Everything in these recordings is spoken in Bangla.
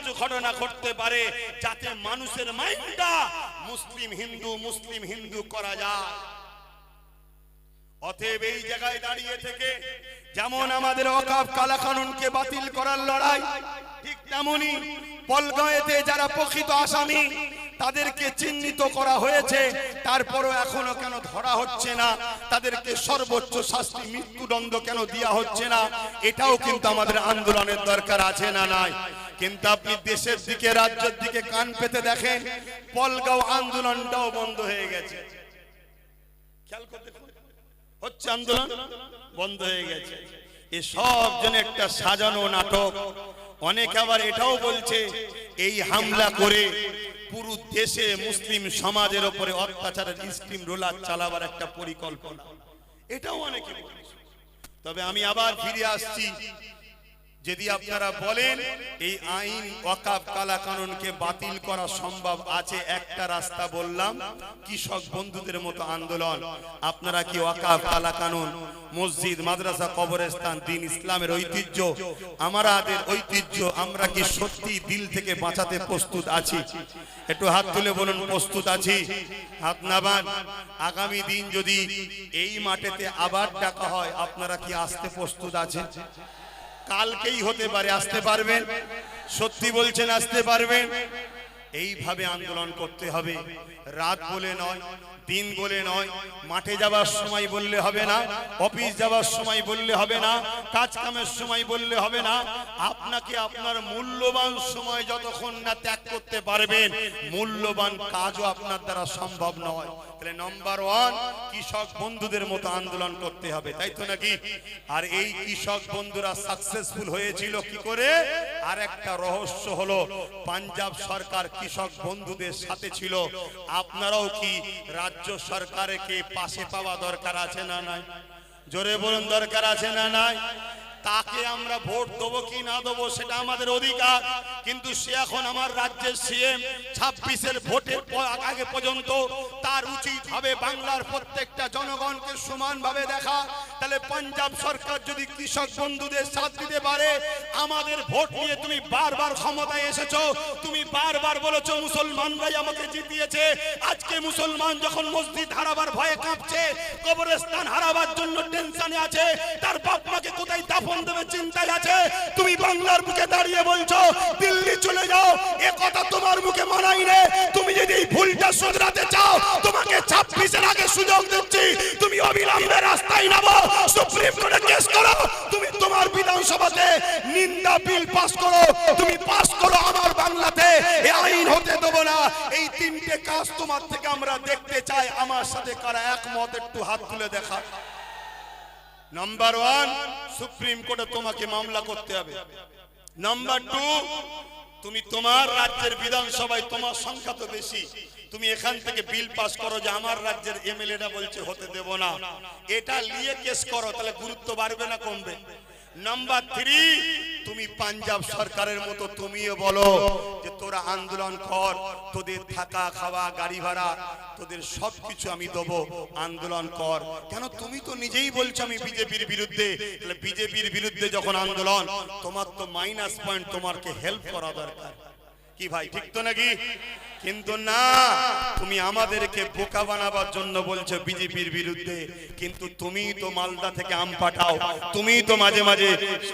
কিছু ঘটনা ঘটতে পারে যাতে মানুষের মাইন্ডটা মুসলিম হিন্দু মুসলিম হিন্দু করা যায়। অতএব এই জায়গায় দাঁড়িয়ে থেকে যেমন আমাদের অকাপ কালা কানুনকে বাতিল করার লড়াই, ঠিক তেমনি পলগাঁয়েতে যারা প্রকৃত আসামি, তাদেরকে চিহ্নিত করা হয়েছে, তারপরও এখনও কেন ধরা হচ্ছে না, তাদেরকে সর্বোচ্চ শাস্তি, মৃত্যুদণ্ড কেন দেওয়া হচ্ছে না, এটাও কিন্তু আমাদের আন্দোলনের দরকার আছে না নাই? কিন্তু আপনি দেশের দিকে, রাজ্যের দিকে কান পেতে দেখেন, পলগাঁও আন্দোলনটাও বন্ধ হয়ে গেছে। হচ্ছে আন্দোলন বন্ধ হয়ে গেছে। এ সব জন্য একটা সাজানো নাটক। অনেক আবার এটাও বলছে, এই হামলা করে পুরো দেশে মুসলিম সমাজের উপরে অত্যাচারের স্টিম রোলার চালাবার একটা পরিকল্পনা। এটাও অনেকে তবে আমি আবার ফিরে আসছি। যদি আপনারা বলেন, এই আইন ওয়াকাফ কালা কানুনকে বাতিল করা সম্ভব আছে, একটা রাস্তা বললাম, কৃষক বন্ধুদের মতো আন্দোলন। আপনারা কি ওয়াকাফ কালা কানুন মসজিদ, মাদ্রাসা, কবরস্থান, দিন ইসলামের ঐতিহ্য? আমাদের ঐতিহ্য, আমরা কি সত্যি দিল থেকে বাঁচাতে প্রস্তুত আছি? একটু হাত তুলে বলুন, প্রস্তুত আছি? হাত নাবান আগামী দিন যদি এই মাঠেতে আবার ডাকা হয়, আপনারা কি আসতে প্রস্তুত আছেন? কালকেই হতে পারে আসতে পারবেন। সত্যি বলছেন আসতে পারবেন। এইভাবে আন্দোলন করতে হবে। রাত বলে নয় দিন বলে নয় মাঠে যাবার সময় বললে হবে না অফিস যাবার সময় বললে হবে না কাজ কামের সময় বললে হবে না আপনাকে আপনার মূল্যবান সময় যতক্ষণ না ত্যাগ করতে পারবেন মূল্যবান কাজও আপনার দ্বারা সম্ভব নয়। তাহলে নম্বর ওয়ান কৃষক বন্ধুদের মতো আন্দোলন করতে হবে তাই তো নাকি? আর এই কৃষক বন্ধুরা সাকসেসফুল হয়েছিল কি করে? আর একটা রহস্য হলো পাঞ্জাব সরকার কৃষক বন্ধুদের সাথে ছিল। আপনারাও কি রাজ্য সরকারকে পাশে পাওয়া দরকার আছে না নাই? জোরে বলুন, দরকার আছে না নাই? তাকে আমরা ভোট দেবো কি না দেবো সেটা আমাদের অধিকার। কিন্তু সে এখন আমার রাজ্যের সিএম ছাব্বিশের ভোটের আগে পর্যন্ত তার উচিত হবে বাংলার প্রত্যেকটা জনগণকে সমানভাবে দেখা। তাহলে পাঞ্জাব সরকার যদি কৃষক বন্ধুদের সাথ দিতে পারে, আমাদের ভোট নিয়ে তুমি বারবার ক্ষমতায় এসেছ, তুমি বারবার বলেছ মুসলমানরাই আমাকে জিতিয়েছে। আজকে মুসলমান যখন মসজিদ হারাবার ভয়ে কাঁপছে, কবরস্থান হারাবার জন্য টেনশনে আছে, তার বাপ মাকে কোথায় দাফন দেবে চিন্তায় আছে তুমি বাংলার বুকে দাঁড়িয়ে বলছো, দিল্লি চলে যাও। এ কথা তোমার মুখে মানাই রে তুমি যদি ভুলটা শুধরাতে চাও, তোমাকে ছাব্বিশের আগে সুযোগ দিচ্ছি। তুমি অবিলম্বে রাস্তায় নামো, সুপ্রিম কোর্টে কেস করো। তুমি তোমার বিধানসভাতে নিন্দা বিল পাস করো। তুমি পাস করো আমার বাংলাতে। এ আইন হতে দেবো না। এই তিনটে কাজ তোমার থেকে আমরা দেখতে চাই। আমার সাথে কারা একমত? একটু হাত তুলে দেখা নাম্বার ওয়ান সুপ্রিম কোর্টে তোমাকে মামলা করতে হবে। নাম্বার টু তুমি তোমার রাজ্যের বিধানসভায় তোমার সংখ্যা তো বেশি। তুমি এখান থেকে বিল পাস করো যে আমার রাজ্যের এমএলএরা বলছে হতে দেব না। এটা নিয়ে কেস করো, তাহলে গুরুত্ব বাড়বে না কমবে। নাম্বার থ্রি তুমি পাঞ্জাব সরকারের মতো তুমিও বলো যে তোরা আন্দোলন কর, তোদের থাকা খাওয়া, গাড়ি ভাড়া, তোদের সব কিছু আমি দেবো, আন্দোলন কর। কেন তুমি তো নিজেই বলছো আমি বিজেপির বিরুদ্ধে? তাহলে বিজেপির বিরুদ্ধে যখন আন্দোলন, তোমার তো মাইনাস পয়েন্ট তোমারকে হেল্প করা দরকার। কি ভাই, ঠিক তো নাকি? কিন্তু না, তুমি আমাদেরকে বোকা বানাবার জন্য বলছো বিজেপির বিরুদ্ধে। কিন্তু তুমি তো মালদা থেকে আম পাঠাও, তুমি তো মাঝে মাঝে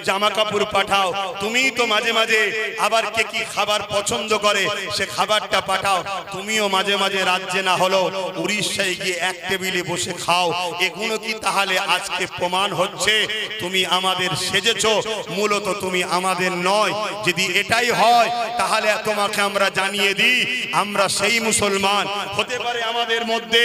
জামা কাপড় পাঠাও, তুমি তো মাঝে মাঝে আবার কে কি খাবার পছন্দ করে, সে খাবারটা পাঠাও। তুমিও মাঝে মাঝে রাজ্যে না হলো উড়িষ্যায় গিয়ে এক টেবিলে বসে খাও। এগুলো কি তাহলে আজকে প্রমাণ হচ্ছে? তুমি আমাদের সেজেছো, মূলত তুমি আমাদের নয়। যদি এটাই হয়, তাহলে তোমাকে আমরা জানিয়ে দিই আমরা সেই মুসলমান। হতে পারে আমাদের মধ্যে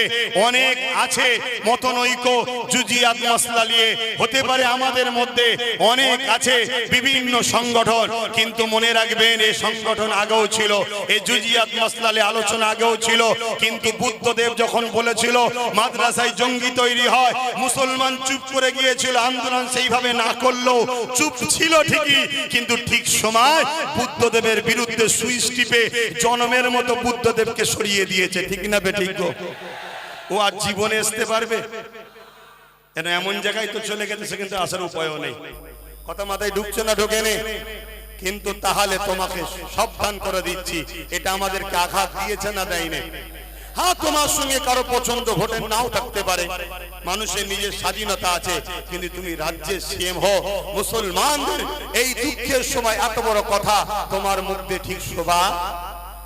অনেক আছে মতনৈক্য, জুজিয়াত মাসলা নিয়ে। হতে পারে আমাদের মধ্যে অনেক আছে বিভিন্ন সংগঠন। কিন্তু মনে রাখবেন এই সংগঠন আগেও ছিল এই জুজিয়াত মাসলালে আলোচনা আগেও ছিল। কিন্তু বুদ্ধদেব যখন বলেছিল, মাদ্রাসায় জঙ্গি তৈরি হয়, মুসলমান চুপ করে গিয়েছিল, আন্দোলন সেইভাবে না করলেও চুপ ছিল ঠিকই। কিন্তু ঠিক সময় বুদ্ধদেবের বিরুদ্ধে সুইচ টিপে জনমের মতো বুদ্ধদেবকে সরিয়ে দিয়েছে, ঠিক না বে ঠিক গো? ও আর জীবনে আসতে পারবে? কেন এমন জায়গায় তো চলে গেছে সেখানে তো আসার উপায়ও নেই। কথা মাথায় ঢুকছে না, ঢোকে নেই কিন্তু তাহলে তোমাকে সাবধান করে দিচ্ছি। এটা আমাদেরকে আঘাত দিয়েছে না দেয়নি? হ্যাঁ তোমার সঙ্গে কারও পছন্দ ভোটে নাও থাকতে পারে। মানুষের নিজের স্বাধীনতা আছে, কিন্তু তুমি রাজ্যের সিএম হো মুসলমানদের এই দুঃখের সময় এত বড় কথা, তোমার মুখে ঠিক শোভা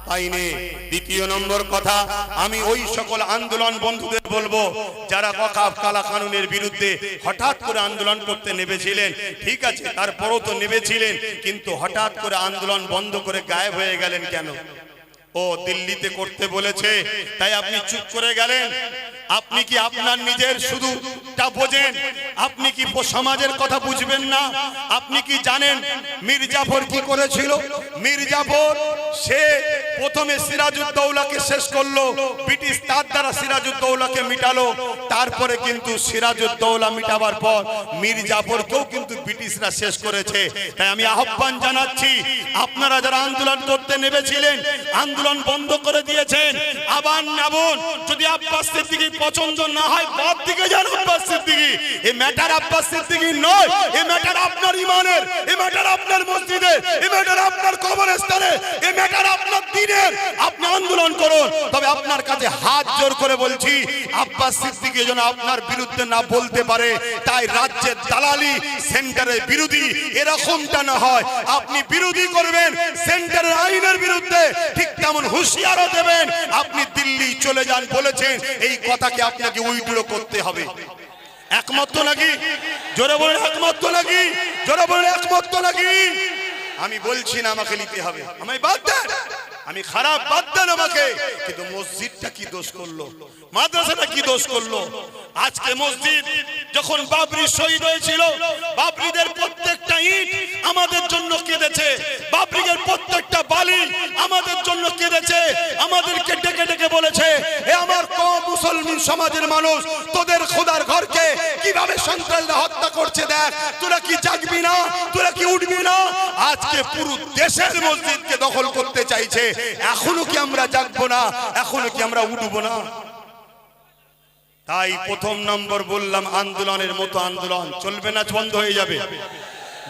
পাইনি দ্বিতীয় নম্বর কথা, আমি ওই সকল আন্দোলন বন্ধুদের বলব, যারা ওয়াকাফ কালা কানুনের বিরুদ্ধে হঠাৎ করে আন্দোলন করতে নেমেছিলেন, ঠিক আছে, তারপরও তো নেমেছিলেন, কিন্তু হঠাৎ করে আন্দোলন বন্ধ করে গায়েব হয়ে গেলেন কেন? ও দিল্লিতে করতে বলেছে, তাই আপনি চুপ করে গেলেন? আপনি কি আপনার নিজের শুধুটা বোঝেন? আপনি কি সমাজের কথা বুঝবেন না? আপনি কি জানেন মির্জাফর জাফর কি করেছিল? মির্জাফর, সে প্রথমে সিরাজউদ্দৌলাকে শেষ করল, ব্রিটিশ তার দ্বারা সিরাজউদ্দৌলাকে মিটালো, তারপরে কিন্তু সিরাজউদ্দৌলা মিটাবার পর মির্জাফরকেও কিন্তু ব্রিটিশরা শেষ করেছে। তাই আমি আহ্বান জানাচ্ছি, আপনারা যারা আন্দোলন করতে নেমেছিলেন, আন্দোলন বন্ধ করে দিয়েছেন আবার নাবুন। যদি আব্বাস সিদ্দিকী পছন্দ না হয়, বাদ দিকে যান আব্বাস সিদ্দিকী। এই ম্যাটার আব্বাস সিদ্দিকী নয় এই ম্যাটার আপনার ইমানের এই ম্যাটার আপনার মসজিদের এই ম্যাটার আপনার কবরস্থানে এই ম্যাটার আপনার দিনের। আপনি আন্দোলন করুন। তবে আপনার কাছে হাত জোর করে বলছি, আব্বাস সিদ্দিকী যেন আপনার বিরুদ্ধে না বলতে পারে, তাই রাজ্যের দালালি সেন্টারের বিরোধী এরকমটা না হয়। আপনি বিরোধী করবেন, সেন্টারের আইনের বিরুদ্ধে ঠিক তেমন হুঁশিয়ারও দেবেন। আপনি দিল্লি চলে যান বলেছেন, এই কথাকে আপনাকে উইড্রো করতে হবে। একমত তো নাকি? জোরে বলে একমত তো নাকি? জোরে বলে একমত তো নাকি? আমি বলছি না আমাকে নিতে হবে। আমায় বাদ দেন। আমি খারাপ বাদ দেন আমাকে। কিন্তু মসজিদটা কি দোষ করল? মাদ্রাসাটা কি দোষ করল? আজকে মসজিদ যখন বাবরি শহীদ হয়েছিল, বাবরিদের প্রত্যেকটা ইট আমাদের জন্য কেঁদেছে। বাবরিদের প্রত্যেকটা বালি আমাদের জন্য কেঁদেছে। আমাদেরকে ডেকে ডেকে বলেছে, এ আমার কম মুসলমান সমাজের মানুষ, তোদের খোদার ঘরকে কীভাবে সন্ত্রাসরা হত্যা করছে দেখ? তোরা কি জাগবি না? তোরা কি উঠবি না? আজকে পুরো দেশের মসজিদকে দখল করতে চাইছে। এখনও কি আমরা জাগবো না? এখনও কি আমরা উঠবো না? তাই প্রথম নম্বর বললাম, আন্দোলনের মতো আন্দোলন। চলবে না, বন্ধ হয়ে যাবে।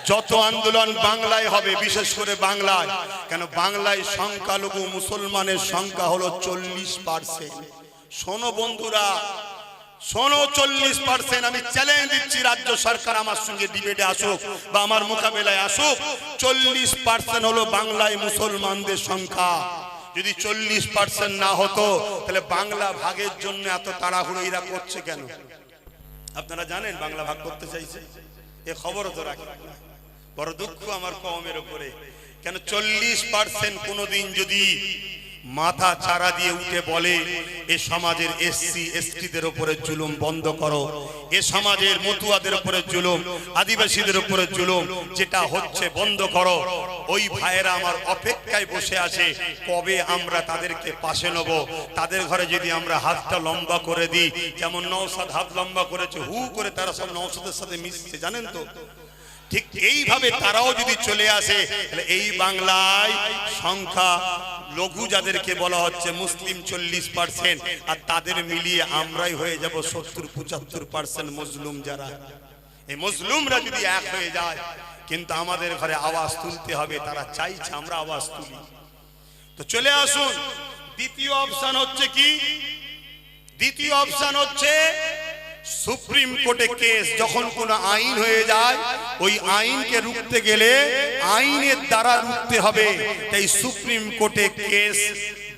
যত আন্দোলন বাংলায় হবে, বিশেষ করে বাংলায়, কেন বাংলায় সংখ্যালঘু মুসলমানের সংখ্যা হলো চল্লিশ পার্সেন্ট। শোনো বন্ধুরা, শোনো চল্লিশ পার্সেন্ট, আমি চ্যালেঞ্জ দিচ্ছি রাজ্য সরকার আমার সঙ্গে ডিবেটে আসুক বা আমার মোকাবেলায় আসুক। চল্লিশ পার্সেন্ট হলো বাংলায় মুসলমানদের সংখ্যা। যদি চল্লিশ পার্সেন্ট না হতো, তাহলে বাংলা ভাগের জন্য এত তাড়াহুড়ো এরা করছে কেন? আপনারা জানেন বাংলা ভাগ করতে চাইছে? এ খবরও তো রাখি বড় দুঃখ আমার কমের উপরে। কেন চল্লিশ পার্সেন্ট কোনোদিন যদি মাথা চারা দিয়ে উঠে বলে, এ সমাজের এসসি, এসটিদের উপরে জুলুম বন্ধ করো। এ সমাজের মতুয়াদের উপরে জুলুম, আদিবাসীদের উপরে জুলুম, যেটা হচ্ছে বন্ধ করো। ওই ভাইয়েরা আমার অপেক্ষায় বসে আছে, কবে আমরা তাদেরকে পাশে নেব? তাদের ঘরে যদি আমরা হাতটা লম্বা করে দিই, যেমন নৌসাদ হাত লম্বা করেছে, হু করে তারা সব নৌসাদের সাথে মিশছে, জানেন তো? ঠিক এইভাবে তারাও যদি চলে আসে, তাহলে এই বাংলায় সংখ্যা লঘু যাদেরকে বলা হচ্ছে মুসলিম চল্লিশ পার্সেন্ট আর তাদের মিলিয়ে আমরাই হয়ে যাব সত্তর, পঁচাত্তর পার্সেন্ট মুসলিম যারা। এই মুসলিমরা যদি এক হয়ে যায়, কিন্তু আমাদের ঘরে আওয়াজ তুলতে হবে, তারা চাইছে আমরা আওয়াজ তুলি। তো চলে আসুন, দ্বিতীয় অপশন হচ্ছে কি? দ্বিতীয় অপশন হচ্ছে সুপ্রিম কোর্টে কেস যখন কোন আইন হয়ে যায়, ওই আইনকে রুখতে গেলে আইনের দ্বারা রুখতে হবে। তাই সুপ্রিম কোর্টে কেস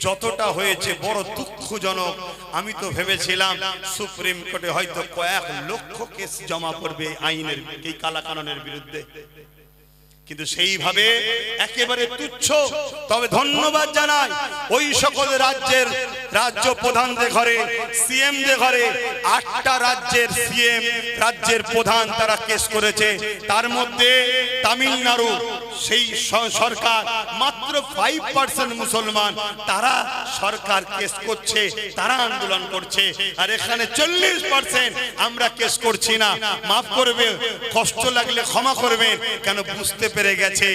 যতটা হয়েছে বড় দুঃখজনক। আমি তো ভেবেছিলাম সুপ্রিম কোর্টে হয়তো কয়েক লক্ষ কেস জমা পড়বে আইনের, এই কালাকাননের বিরুদ্ধে। কিন্তু সেইভাবে একেবারে তুচ্ছ। তবে ধন্যবাদ জানাই ওই সকল রাজ্যের রাজ্য প্রধানদের ঘরে সিএম যে ঘরে, আটটা রাজ্যের সিএম, রাজ্যের প্রধান তারা কেস করেছে। তার মধ্যে তামিলনাড়ু, সেই সরকার, মাত্র ফাইভ পার্সেন্ট মুসলমান, তারা সরকার কেস করছে, তারা আন্দোলন করছে। আর এখানে চল্লিশ পার্সেন্ট আমরা কেস করছি না। মাফ করবে, কষ্ট লাগলে ক্ষমা করবেন, কেন বুঝতে পেরে গেছে।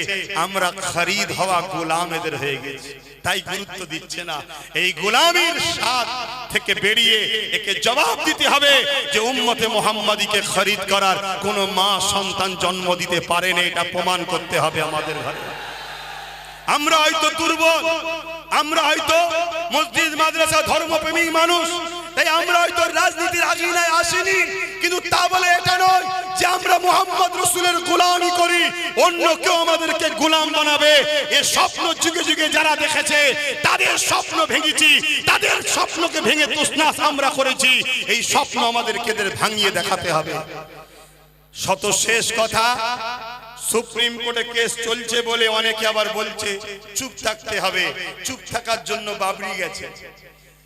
আমরা খরিদ হওয়া গোলাম এদের হয়ে গেছি। তাই গুরুত্ব দিচ্ছে না। এই গোলামীর স্বাদ থেকে বেরিয়ে একে জবাব দিতে হবে যে উম্মতে মোহাম্মদীকে খরিদ করার কোন মা সন্তান জন্ম দিতে পারে না, এটা প্রমাণ করতে হবে আমাদের ঘরে। আমরা হয়তো দুর্বল, আমরা হয়তো মসজিদ, মাদ্রাসা ধর্মপ্রেমিক মানুষ, তাই আমরা হয়তো রাজনীতির আগিনায় আসিনি। কিন্তু তা বলে এটা নয় যে আমরা মোহাম্মদ রসুলের গোলামি করি, অন্য কেউ আমাদেরকে গোলাম বানাবে। এ স্বপ্ন যুগে যুগে যারা দেখেছে, তাদের স্বপ্ন ভেঙেছি, তাদের স্বপ্নকে ভেঙে তুসনাস আমরা করেছি। এই স্বপ্ন আমাদেরকে ভাঙিয়ে দেখাতে হবে। শত শেষ কথা, সুপ্রিম কোর্টে কেস চলছে বলে অনেকে আবার বলছে, চুপ থাকতে হবে। চুপ থাকার জন্য বাবরি গেছে।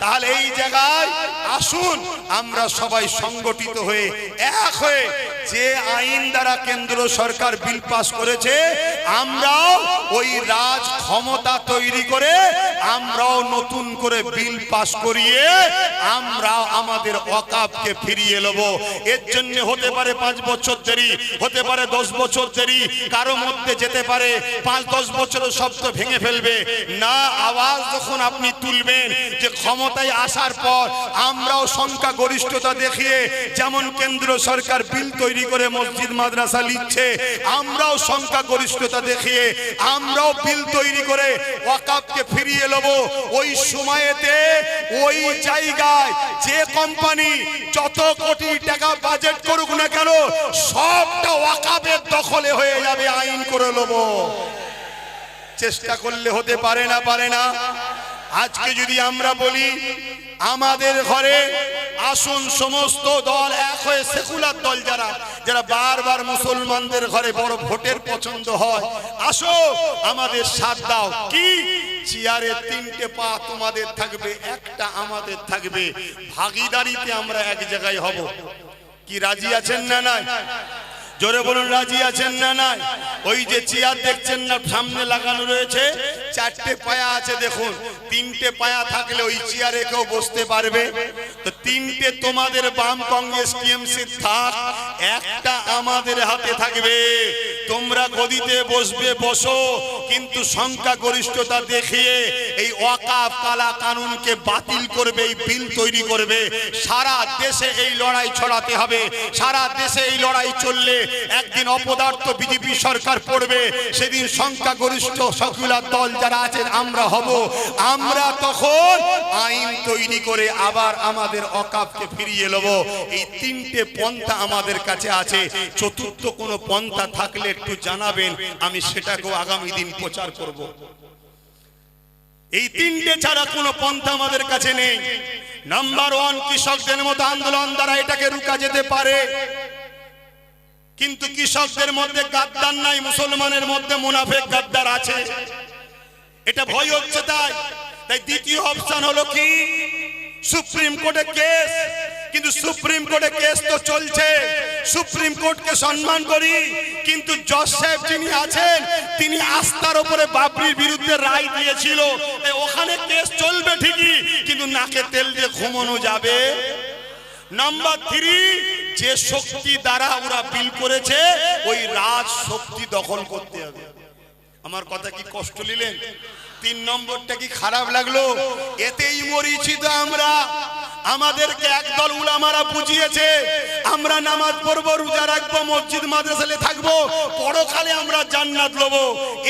তাহলে এই জায়গায় আসুন, আমরা সবাই সংগঠিত হয়ে এক হয়ে যে আইন দ্বারা কেন্দ্র সরকার বিল পাস করেছে, আমরাও ওই রাজ ক্ষমতা তৈরি করে আমরাও নতুন করে বিল পাস করিয়ে আমরাও আমাদের অকাপকে ফিরিয়ে নেব। এর জন্য হতে পারে পাঁচ বছর দেরি, হতে পারে দশ বছর দেরি, কারও মধ্যে যেতে পারে পাঁচ দশ বছরের শব্দ ভেঙে ফেলবে। না, আওয়াজ যখন আপনি তুলবেন যে ক্ষমতায় আসার পর আমরাও সংখ্যা গরিষ্ঠতা দেখিয়ে যেমন কেন্দ্র সরকার বিল তৈরি করে মসজিদ, মাদ্রাসা লিখছে, আমরাও সংখ্যা গরিষ্ঠতা দেখিয়ে আমরাও বিল তৈরি করে ওয়াকাবকে ফিরিয়ে নেব। ওই সময়েতে, ওই জায়গায় যে কোম্পানি যত কোটি টাকা বাজেট করুক না কেন, সবটা ওয়াকাবের দখলে হয়ে যাবে, আইন করে নেব। চেষ্টা করলে হতে পারে না পারে না। আজকে যদি আমরা বলি, আমাদের ঘরে আসুন সমস্ত দল এক হয়ে সেকুলার দল যারা যারা বারবার মুসলমানদের ঘরে বড় ভোটের পছন্দ হয়, আসো, আমাদের সাথ দাও। কি? চেয়ারে তিনটে পা তোমাদের থাকবে, একটা আমাদের থাকবে। ভাগিদারিতে আমরা এক জায়গায় হব। কি রাজি আছেন না নাই? জোরে বলুন, রাজি আছেন না নাই? ওই যে চেয়ার দেখছেন না, সামনে লাগানো রয়েছে। চারটে পায়া আছে, দেখুন। তিনটে পায়া থাকলে ওই চেয়ারে কেউ বসতে পারবে। তো তিনটে তোমাদের বাম কংগ্রেস টিএমসি থাক, একটা আমাদের হাতে থাকবে। তোমরা গদিতে বসবে, বসো, কিন্তু সংখ্যা গরিষ্ঠতা দেখিয়ে এই ওয়াকাফ কালা কানুনকে বাতিল করবে, এই বিল তৈরি করবে। সারা দেশে এই লড়াই ছড়াতে হবে, সারা দেশে এই লড়াই চললে একদিন অপদার্থ বিজেপি সরকার পড়বে, সেদিন সংখ্যা গরিষ্ঠ সকুলার দল যারা আছেন, আমরা হব। আমরা তখন আইন তৈরি করে আবার আমাদের অকাপকে ফিরিয়ে নেব। এই তিনটে পন্থা আমাদের কাছে আছে। চতুর্থ কোনো পন্থা থাকলে একটু জানাবেন, আমি সেটাকেও আগামী দিন প্রচার করব। এই তিনটে ছাড়া কোনো পন্থা আমাদের কাছে নেই। নাম্বার ওয়ান কৃষকদের মতো আন্দোলন দ্বারা এটাকে রুকা যেতে পারে। কিন্তু কৃষকদের মধ্যে গাদ্দার নাই, মুসলমানের মধ্যে মুনাফেক গাদ্দার আছে। এটা ভয় হচ্ছে তাই। তাই দ্বিতীয় অপশন হলো কি? সুপ্রিম কোর্টে কেস। কিন্তু সুপ্রিম কোর্টে কেস তো চলছে। সুপ্রিম কোর্টকে সম্মান করি, কিন্তু জজ সাহেব যিনি আছেন, তিনি আস্থার উপরে বাবরির বিরুদ্ধে রায় দিয়েছিল। ওখানে কেস চলবে ঠিকই, কিন্তু নাকে তেল দিয়ে ঘুমানো যাবে। নাম্বার থ্রি যে শক্তি দ্বারা ওরা বিল করেছে, ওই রাজ শক্তি দখল করতে হবে। আমার কথা কি কষ্ট নিলেন? তিন নম্বরটা কি খারাপ লাগল? এতেই মরিছি তো আমরা। আমাদেরকে একদল উলামারা বুঝিয়েছে, আমরা নামাজ পড়ব, রোজা রাখব, মসজিদ, মাদ্রাসালে থাকব, পরকালে আমরা জান্নাত লবো।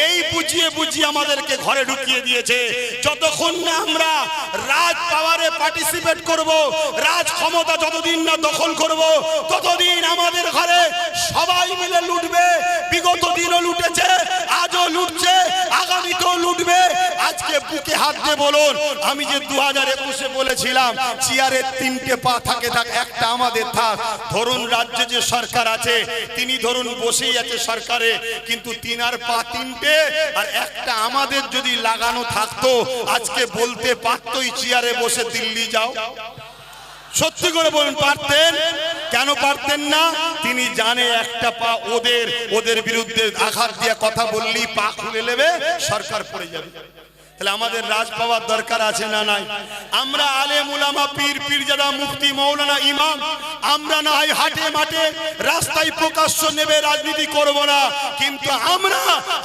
এই বুঝিয়ে বুঝিয়ে আমাদেরকে ঘরে ঢুকিয়ে দিয়েছে। যতক্ষণ না আমরা রাজ পাওয়ারে পার্টিসিপেট করব, রাজ ক্ষমতা যতদিন না দখল করব, ততদিন আমাদের ঘরে সবাই মিলে লুটবে। বিগত দিনও লুটেছে, আজও লুটছে, আগামীতেও লুটবে। আজকে বুকে হাত দিয়ে বলুন, আমি যে দু হাজার একুশে বলেছিলাম চেয়ারের তিনটে পা থাকে থাক একটা আমাদের থাক। ধরুন রাজ্যে যে সরকার আছে, তিনি ধরুন বসেই আছে সরকারে, কিন্তু তিনার পা তিনটে, আর একটা আমাদের যদি লাগানো থাকতো, আজকে বলতে পারতোই চেয়ারে বসে দিল্লি যাও। সত্যি করে বলুন, পারতেন? কেন পারতেন না? তিনি জানে একটা পা ওদের ওদের বিরুদ্ধে আঘাত দিয়ে কথা বললেই পা খুলে নেবে, সরকার পড়ে যাবে। তাহলে আমাদের রাজ পাওয়ার দরকার আছে না নাই? আমরা আলে মুলামা পীর, পীরজাদা, মুফতি, মৌলানা, ইমাম, আমরা না হয় হাটে মাঠে রাস্তায় প্রকাশ্য নেবে রাজনীতি করব না। কিন্তু আমরা,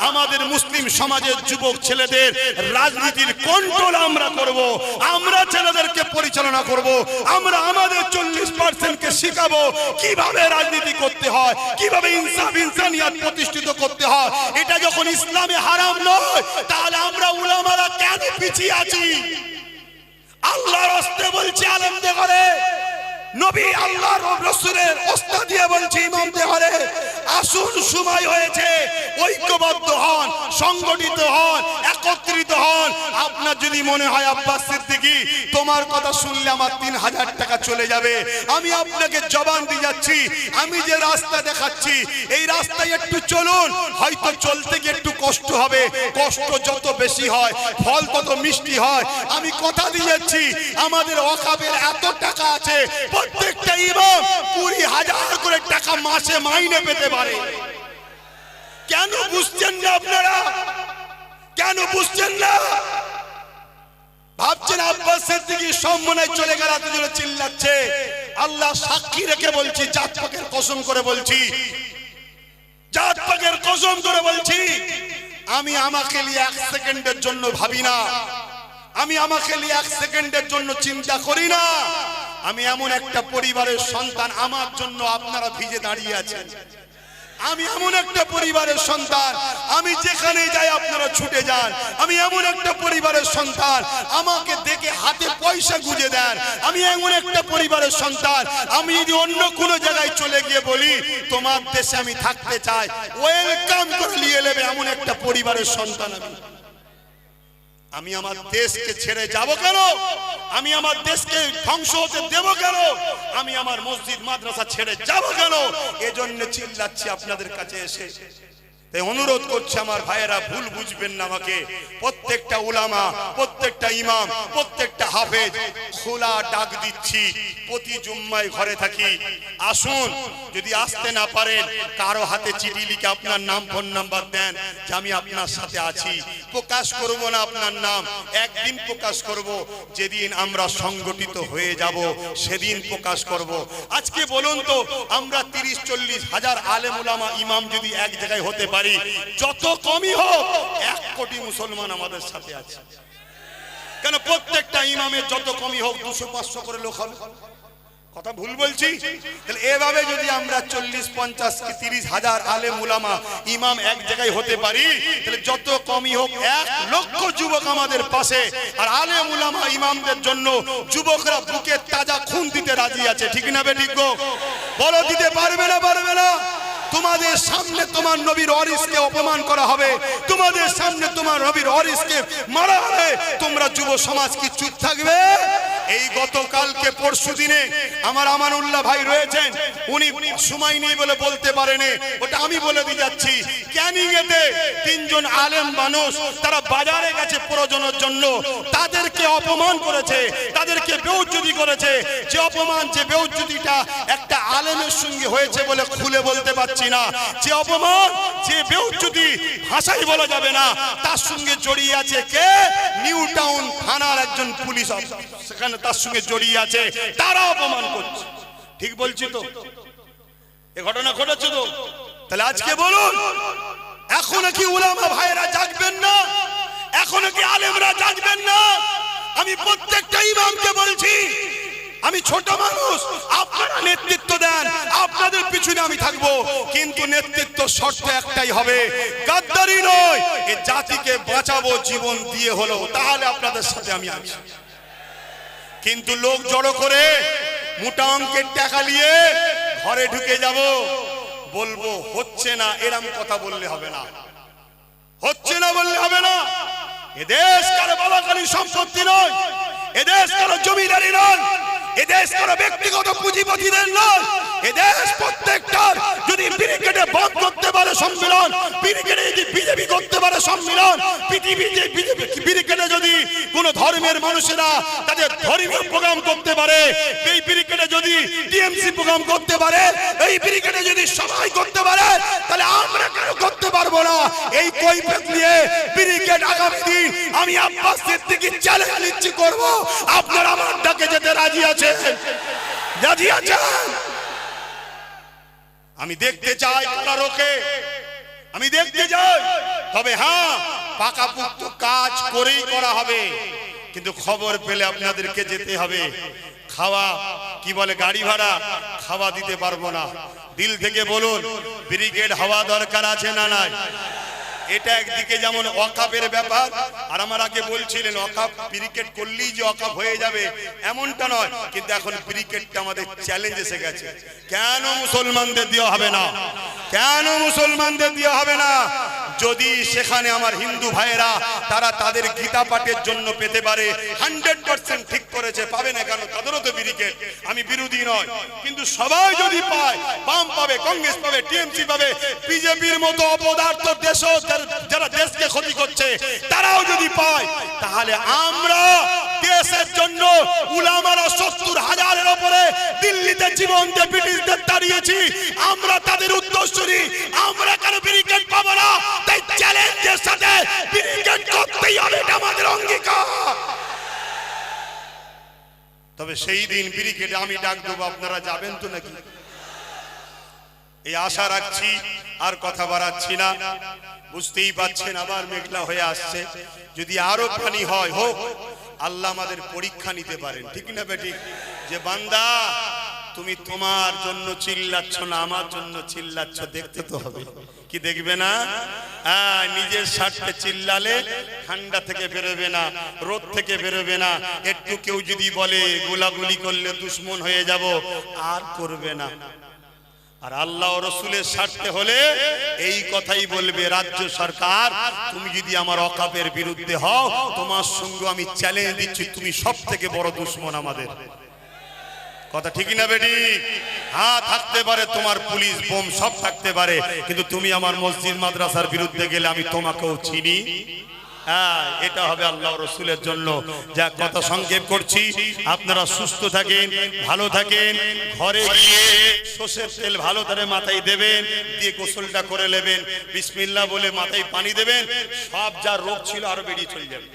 আমাদের মুসলিম সমাজের যুবক ছেলেদের রাজনীতির কন্ট্রোল আমরা করব। আমরা ছেলেদেরকে পরিচালনা করব। আমরা আমাদের চল্লিশ পার্সেন্টকে শিখাবো কীভাবে রাজনীতি করতে হয়, কীভাবে ইনসাফ, ইনসানিয়াত প্রতিষ্ঠিত করতে হয়। এটা যখন ইসলামে হারাম নয়, তাহলে আমরা উলামারা কেন পিছিয়ে আছি? নবী আল্লাহর রসুলের ওস্তাদ দিয়ে বলছি ইমামদের ঘরে আসুন, সময় হয়েছে। ঐক্যবদ্ধ হন, সংগঠিত হন, একত্রিত হন। আপনার যদি মনে হয়, আব্বাস সিদ্দিকী, তোমার কথা শুনলে আমার তিন হাজার টাকা চলে যাবে। আমি আপনাকে জবান দিয়ে যাচ্ছি, আমি যে রাস্তা দেখাচ্ছি, এই রাস্তায় একটু চলুন। হয়তো চলতে গিয়ে একটু কষ্ট হবে। কষ্ট যত বেশি হয়, ফল তত মিষ্টি হয়। আমি কথা দিয়ে যাচ্ছি, আমাদের অকাবের এত টাকা আছে প্রত্যেকটা ইমাম কুড়ি হাজার করে টাকা মাসে মাইনে পেতে পারে। কেন বুঝছেন না আপনারা? কেন বুঝছেন না? ভাবছেন আব্বাস সিদ্দিকী সম্মানায় চলে গেল এত জোরে চিল্লাচ্ছে। আল্লাহ সাক্ষী রেখে বলছি, জাত পাকের কসম করে বলছি। জাত পাকের কসম করে বলছি। আমি আমাকে নিয়ে এক সেকেন্ডের জন্য ভাবি না। আমি আমাকে নিয়ে এক সেকেন্ডের জন্য চিন্তা করি না। আমি এমন একটা পরিবারের সন্তান আমার জন্য আপনারা ভিজে দাঁড়িয়ে আছেন। আমি এমন একটা পরিবারের সন্তান, আমি যেখানে যাই আপনারা ছুটে যান। আমি এমন একটা পরিবারের সন্তান, আমাকে দেখে হাতে পয়সা গুঁজে দেন। আমি এমন একটা পরিবারের সন্তান, আমি যদি অন্য কোনো জায়গায় চলে গিয়ে বলি, তোমার দেশে আমি থাকতে চাই। ওয়েলকাম করে নিয়ে নেবে এমন একটা পরিবারের সন্তান আমি। আমি আমার দেশকে ছেড়ে যাব কেন? আমি আমার দেশকে ধ্বংস হতে দেব কেন? আমি আমার মসজিদ, মাদ্রাসা ছেড়ে যাব কেন? এজন্য চিল্লাচ্ছি আপনাদের কাছে এসে। তাই অনুরোধ করছে আমার ভাইয়েরা, ভুল বুঝবেন না আমাকে। প্রত্যেকটা উলামা, প্রত্যেকটা ইমাম, প্রত্যেকটা হাফেজ, খোলা ডাক দিচ্ছি, প্রতি জুম্মায় ঘরে থাকি। আসুন, যদি আসতে না পারেন, কারও হাতে চিঠি লিখে আপনার নাম, ফোন নাম্বার দেন, যে আমি আপনার সাথে আছি। প্রকাশ করব না আপনার নাম, একদিন প্রকাশ করব। যেদিন আমরা সংগঠিত হয়ে যাব, সেদিন প্রকাশ করব। আজকে বলুন তো, আমরা তিরিশ, চল্লিশ হাজার আলেম উলামা ইমাম যদি এক জায়গায় হতে পারি যত কমই হোক, এক কোটি মুসলমান আমাদের সাথে আছে। কেন প্রত্যেকটা ইমামের যত কমই হোক, দুশো, পাঁচশো করে লোক হবে? কথা ভুল বলছি? তাহলে এভাবে যদি আমরা চল্লিশ, পঞ্চাশ কি তিরিশ হাজার আলে মুলামা ইমাম এক জায়গায় হতে পারি, তাহলে যত কমই হোক, এক লক্ষ যুবক আমাদের পাশে। আর আলে মুলামা ইমামদের জন্য যুবকরা বুকে তাজা খুন দিতে রাজি আছে। ঠিক না বে ঠিক বলো দিতে পারবে না পারবে না। তোমাদের সামনে তোমার নবীর অরিসকে অপমান করা হবে। তোমাদের সামনে তোমার নবীর অরিসকে মারা হবে। তোমরা যুব সমাজ কি চুপ থাকবে? এই গতকালকে পরশু দিনে আমার আমানুল্লাহ ভাই রয়েছেন। উনি সময় নেই বলে বলতে পারেনি। ওটা আমি বলে দিয়ে যাচ্ছি। ক্যানিং এতে তিনজন আলেম মানুষ তারা বাজারে গেছে প্রয়োজনের জন্য। তাদেরকে অপমান করেছে। তাদেরকে বেউজ্জুদি করেছে। যে অপমান, যে বেউজ্জুদিটা একটা আলেমের সঙ্গে হয়েছে বলে খুলে বলতে পারছি না। যে অপমান, যে বেউজ্জুদি ভাষাই বলা যাবে না, তার সঙ্গে জড়িয়ে আছে কে? নিউ টাউন থানার একজন পুলিশ সেখানে তার সঙ্গে জড়িয়ে আছে, তারা অপমান করছে। ঠিক বলছি তো? এ ঘটনা ঘটেছে তো? তাহলে আজকে বলুন, এখনও কি উলামা ভাইরা জাগবেন না? এখনও কি আলেমরা জাগবেন না? আমি প্রত্যেকটা ইমামকে বলছি আমি ছোট মানুষ, আপনারা নেতৃত্ব দেন, আপনাদের পিছনে আমি থাকব। কিন্তু নেতৃত্ব শর্ত একটাই হবে, গাদ্দারি নয়, এ জাতিকে বাঁচাবো, জীবন দিয়ে হলো। তাহলে আপনাদের সাথে আমি আছি। কিন্তু লোক জড়ো করে মোটা অঙ্কের টাকা নিয়ে ঘরে ঢুকে যাব। বলব, হচ্ছে না, এরম কথা বললে হবে না। হচ্ছে না বললে হবে না। এদেশ কারও বাবাকালী সম্পত্তি নয় এদেশ কারও জমিদারি নয়। এদেশ কারও ব্যক্তিগত পুঁজিপতিদের নয়। এদেশ প্রত্যেকটার যদি ব্রিগেডে বন্ধ করতে পারে সম্মেলন, ব্রিগেডে যদি বিজেপি করতে পারে সম্মেলন, পৃথিবী যে বিজেপি ব্রিগেডে যদি কোন ধর্মের মানুষেরা তাদের ধর্মীয় প্রোগ্রাম করতে পারে, এই ব্রিগেডে যদি টিএমসি প্রোগ্রাম করতে পারে, এই ব্রিগেডে যদি সবাই করতে পারে, তাহলে আমরা কেন করতে পারব না? এই কৈফিয়ত নিয়ে ব্রিগেড আগামী দিন আমি আব্বাস সিদ্দিকী চ্যালেঞ্জ নিচ্ছি করব। আপনারা আমার ডাকে যেতে রাজি আছেন আমি দেখতে চাই রোকে আমি দেখতে চাই। তবে হ্যাঁ পাকাপুক্ত কাজ করেই করা হবে। কিন্তু খবর পেলে আপনাদেরকে যেতে হবে। খাওয়া, কি বলে গাড়ি ভাড়া? খাওয়া দিতে পারব না। দিল থেকে বলুন, ব্রিগেড হওয়া দরকার আছে না নাই? এটা একদিকে যেমন অকাপের ব্যাপার, আর আমার আগে বলছিলেন অকাপ ক্রিকেট করলেই যে অকাপ হয়ে যাবে, এমনটা নয়। কিন্তু এখন ক্রিকেটটা আমাদের চ্যালেঞ্জ এসে গেছে। কেন মুসলমানদের দেওয়া হবে না? কেন মুসলমানদের দেওয়া হবে না? যদি সেখানে আমার হিন্দু ভাইয়েরা, তারা তাদের গীতা পাঠের জন্য পেতে পারে হান্ড্রেড পার্সেন্ট ঠিক করেছে, পাবে না কেন? তাদেরও তো ক্রিকেট আমি বিরোধী নয়। কিন্তু সবাই যদি পায়, বাম পাবে, কংগ্রেস পাবে, টিএমসি পাবে, বিজেপির মতো অপদার্থ দেশও যারা- যারা দেশকে ক্ষতি করছে, তারাও যদি পায়, তাহলে আমরা দেশের জন্য উলামারা সত্তর হাজারের ওপরে দিল্লিতে জীবন দিয়ে ব্রিটিশদের তাড়িয়েছি। আমরা তাদের উত্তরসূরি আমরা কেন ব্রিগেড পাবো না? তাই চ্যালেঞ্জের সাথে ব্রিগেড করতেই হবে, এটা আমাদের অঙ্গীকার। তবে সেই দিন ব্রিগেডে আমি ডাক দেবো, আপনারা যাবেন তো নাকি? এই আশা রাখছি, আর কথা বাড়াচ্ছি না। বুঝতেই পাচ্ছেন আবার মেঘলা হয়ে আসছে। যদি আরও পানি হয়, হোক, আল্লাহ আমাদের পরীক্ষা নিতে পারেন। ঠিক না বেটি যে বান্দা, তুমি তোমার জন্য চিল্লাচ্ছ না, আমার জন্য চিল্লাচ্ছ, দেখতে তো হবে। কি দেখবে না? হ্যাঁ নিজের স্বার্থে চিল্লালে ঠান্ডা থেকে বেরোবে না, রোদ থেকে বেরোবে না। একটু কেউ যদি বলে, গোলাগুলি করলে দুশ্মন হয়ে যাব, আর করবে না। আর আল্লাহ রসুলের স্বার্থে হলে এই কথাই বলবে রাজ্য সরকার, তুমি যদি আমার অকাপের বিরুদ্ধে হও, তোমার সঙ্গে আমি চ্যালেঞ্জ দিচ্ছি, তুমি সব থেকে বড় দুশ্মন আমাদের। কথা ঠিকই না বেটি? হ্যাঁ থাকতে পারে, তোমার পুলিশ বোম সব থাকতে পারে, কিন্তু তুমি আমার মসজিদ, মাদ্রাসার বিরুদ্ধে গেলে আমি তোমাকেও চিনি। হ্যাঁ এটা হবে আল্লাহ রসুলের জন্য। যা কথা সংক্ষেপ করছি, আপনারা সুস্থ থাকেন, ভালো থাকেন, ঘরে গিয়ে সর্ষের তেল ভালো করে মাথায় দেবেন, দিয়ে গোসলটা করে নেবেন, বিসমিল্লাহ বলে মাথায় পানি দেবেন, সব যা রোগ ছিল আরও বেরিয়ে চলে যাবে।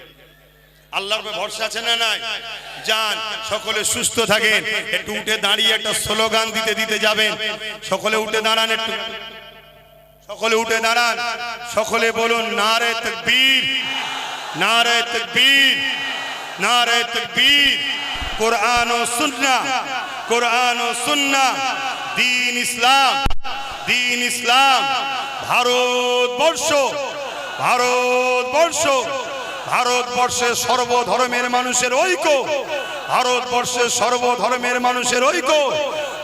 আল্লাহর ভরসা আছে না নাই? যান, সকলে সুস্থ থাকেন, একটু উঠে দাঁড়িয়ে একটা স্লোগান দিতে দিতে যাবেন। সকলে উঠে দাঁড়ান একটু। সকলে উঠে দাঁড়ান। সকলে বলুন, নারে তকবীর নারে তকবীর নারে তকবীর। কোরআন ও সুন্নাহ, কোরআন ও সুন্নাহ। দিন ইসলাম দিন ইসলাম। ভারতবর্ষ ভারতবর্ষ, ভারতবর্ষের সর্বধর্মের মানুষের ঐক্য। ভারতবর্ষের সর্বধর্মের মানুষের ঐক্য।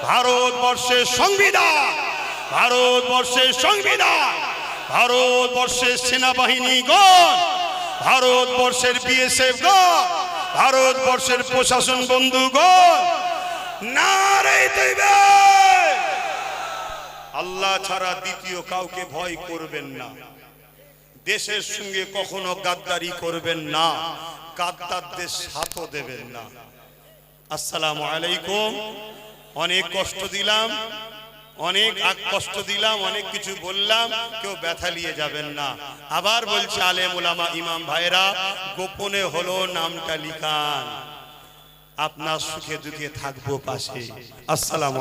ভারতবর্ষের সংবিধান। ভারতবর্ষের সংবিধান, ভারতবর্ষের সেনাবাহিনী গণ, ভারতবর্ষের বিএসএফ গণ, ভারতবর্ষের প্রশাসন বন্ধুগণ নারে দেবে আল্লাহ ছাড়া দ্বিতীয় কাউকে ভয় করবেন না। দেশের সঙ্গে কখনো গাদ্দারি করবেন না। গাদ্দারদের সাথও দেবেন না। আসসালামু আলাইকুম। অনেক কষ্ট দিলাম। অনেক কষ্ট দিলাম, অনেক কিছু বললাম, কেউ ব্যথা নিয়ে যাবেন না। আবার বলছে আলেম ওলামা ইমাম ভাইরা গোপনে হলো নামটা লিখান। আপনার সুখে দুঃখে থাকব পাশে। আসসালাম